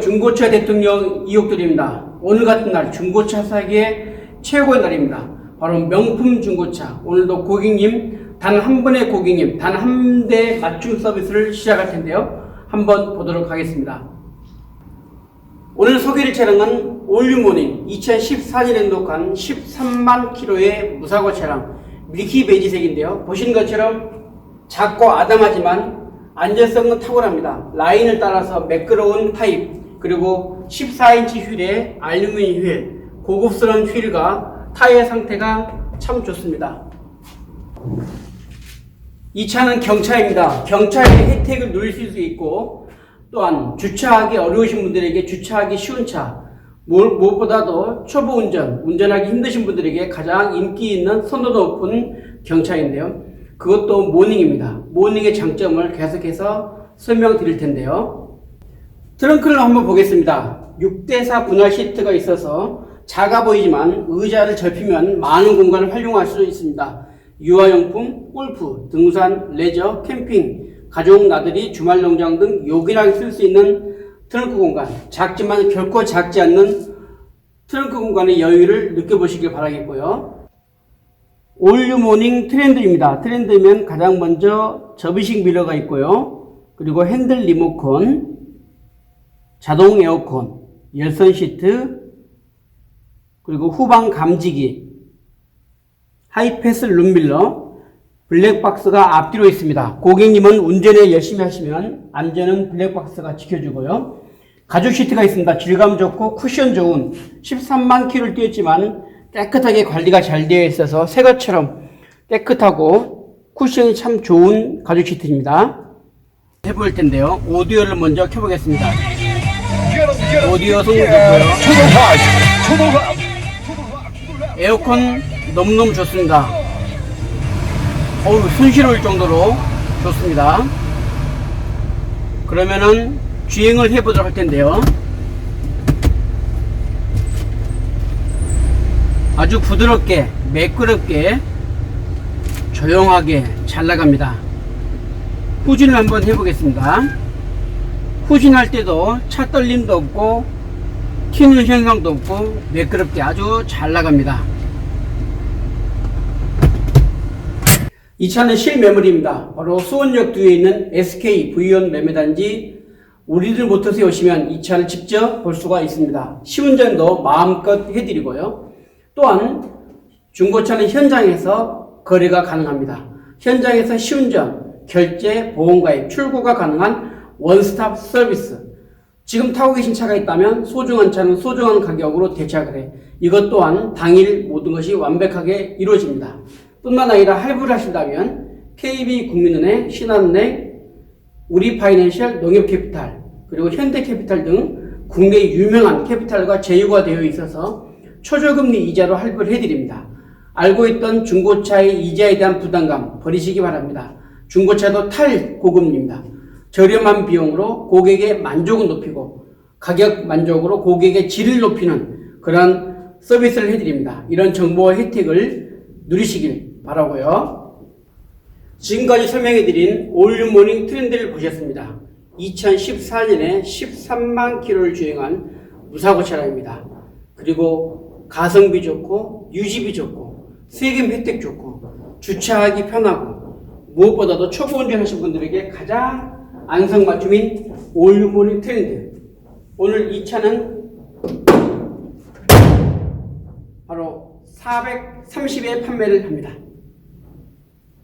중고차 대통령 이옥돌입니다. 오늘 같은 날 중고차 사기의 최고의 날입니다. 바로 명품 중고차. 오늘도 고객님, 단 한 분의 고객님, 단 한 대 맞춤 서비스를 시작할 텐데요. 한번 보도록 하겠습니다. 오늘 소개할 차량은 올유모닝 2014년에 녹한 13만 킬로의 무사고 차량 밀키 베이지색인데요. 보시는 것처럼 작고 아담하지만 안전성은 탁월합니다. 라인을 따라서 매끄러운 타입 그리고 14인치 휠에 알루미늄 휠 고급스러운 휠과 타이어 상태가 참 좋습니다. 이 차는 경차입니다. 경차의 혜택을 누릴 수 있고 또한 주차하기 어려우신 분들에게 주차하기 쉬운 차 무엇- 무엇보다도 초보 운전, 운전하기 힘드신 분들에게 가장 인기 있는 선도 높은 경차인데요. 그것도 모닝입니다. 모닝의 장점을 계속해서 설명드릴 텐데요. 트렁크를 한번 보겠습니다. 6대4 분할 시트가 있어서 작아 보이지만 의자를 접히면 많은 공간을 활용할 수 있습니다. 유아용품, 골프, 등산, 레저, 캠핑, 가족 나들이, 주말 농장 등 요긴하게 쓸 수 있는 트렁크 공간. 작지만 결코 작지 않는 트렁크 공간의 여유를 느껴보시길 바라겠고요. 올류 모닝 트렌드입니다. 트렌드면 가장 먼저 접이식 미러가 있고요. 그리고 핸들 리모컨, 자동 에어컨, 열선 시트, 그리고 후방 감지기, 하이패스 룸밀러, 블랙박스가 앞뒤로 있습니다. 고객님은 운전에 열심히 하시면 안전은 블랙박스가 지켜주고요. 가죽 시트가 있습니다. 질감 좋고 쿠션 좋은 13만 킬로를 뛰었지만 깨끗하게 관리가 잘 되어 있어서 새 것처럼 깨끗하고 쿠션이 참 좋은 가죽 시트입니다. 해볼 텐데요. 오디오를 먼저 켜보겠습니다. 오디오 성능 좋고요. 에어컨 너무너무 좋습니다. 어우, 손실올 정도로 좋습니다. 그러면은 주행을 해보도록 할 텐데요. 아주 부드럽게, 매끄럽게, 조용하게 잘 나갑니다. 후진을 한번 해보겠습니다. 후진할 때도 차 떨림도 없고, 튀는 현상도 없고, 매끄럽게 아주 잘 나갑니다. 이 차는 실매물입니다. 바로 수원역 뒤에 있는 SK V1 매매단지 우리들 모터스에 오시면 이 차를 직접 볼 수가 있습니다. 시운전도 마음껏 해드리고요. 또한 중고차는 현장에서 거래가 가능합니다. 현장에서 시운전, 결제, 보험가입, 출고가 가능한 원스톱 서비스. 지금 타고 계신 차가 있다면 소중한 차는 소중한 가격으로 대체하게 돼. 이것 또한 당일 모든 것이 완벽하게 이루어집니다. 뿐만 아니라 할부를 하신다면 KB국민은행, 신한은행, 우리파이낸셜 농협캐피탈, 그리고 현대캐피탈 등 국내 유명한 캐피탈과 제휴가 되어 있어서 초저금리 이자로 할부를 해드립니다. 알고 있던 중고차의 이자에 대한 부담감 버리시기 바랍니다. 중고차도 탈고금리입니다. 저렴한 비용으로 고객의 만족을 높이고 가격 만족으로 고객의 질을 높이는 그런 서비스를 해드립니다. 이런 정보와 혜택을 누리시길 바라고요. 지금까지 설명해드린 올류모닝 트렌드를 보셨습니다. 2014년에 13만 킬로를 주행한 무사고 차량입니다. 그리고 가성비 좋고 유지비 좋고 세금 혜택 좋고 주차하기 편하고 무엇보다도 초보 운전하신 분들에게 가장 안성 맞춤인 올류모닝 트렌드. 오늘 이 차는 바로 430에 판매를 합니다.